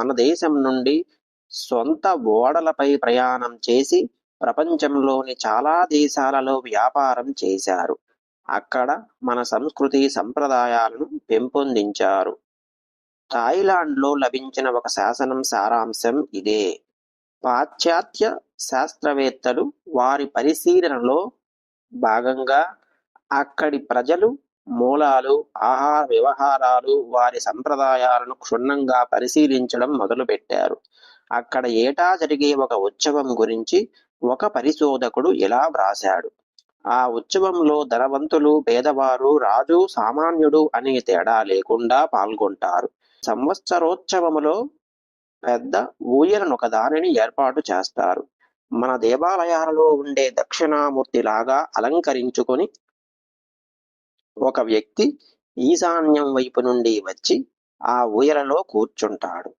మన దేశం నుండి సొంత ఓడలపై ప్రయాణం చేసి ప్రపంచంలోని చాలా దేశాలలో వ్యాపారం చేశారు. అక్కడ మన సంస్కృతి సంప్రదాయాలను పెంపొందించారు. థాయిలాండ్లో లభించిన ఒక శాసనం సారాంశం ఇదే. పాశ్చాత్య శాస్త్రవేత్తలు వారి పరిశీలనలో భాగంగా అక్కడి ప్రజలు మూలాలు ఆహార వ్యవహారాలు వారి సంప్రదాయాలను క్షుణ్ణంగా పరిశీలించడం మొదలుపెట్టారు. అక్కడ ఏటా జరిగే ఒక ఉత్సవం గురించి ఒక పరిశోధకుడు ఇలా వ్రాశాడు. ఆ ఉత్సవంలో ధనవంతులు పేదవారు రాజు సామాన్యుడు అనే తేడా లేకుండా పాల్గొంటారు. సంవత్సరోత్సవములో పెద్ద ఊయలను ఒకదానిని ఏర్పాటు చేస్తారు. మన దేవాలయాలలో ఉండే దక్షిణామూర్తి లాగా అలంకరించుకొని ఒక వ్యక్తి ఈశాన్యం వైపు నుండి వచ్చి ఆ ఊయలలో కూర్చుంటాడు.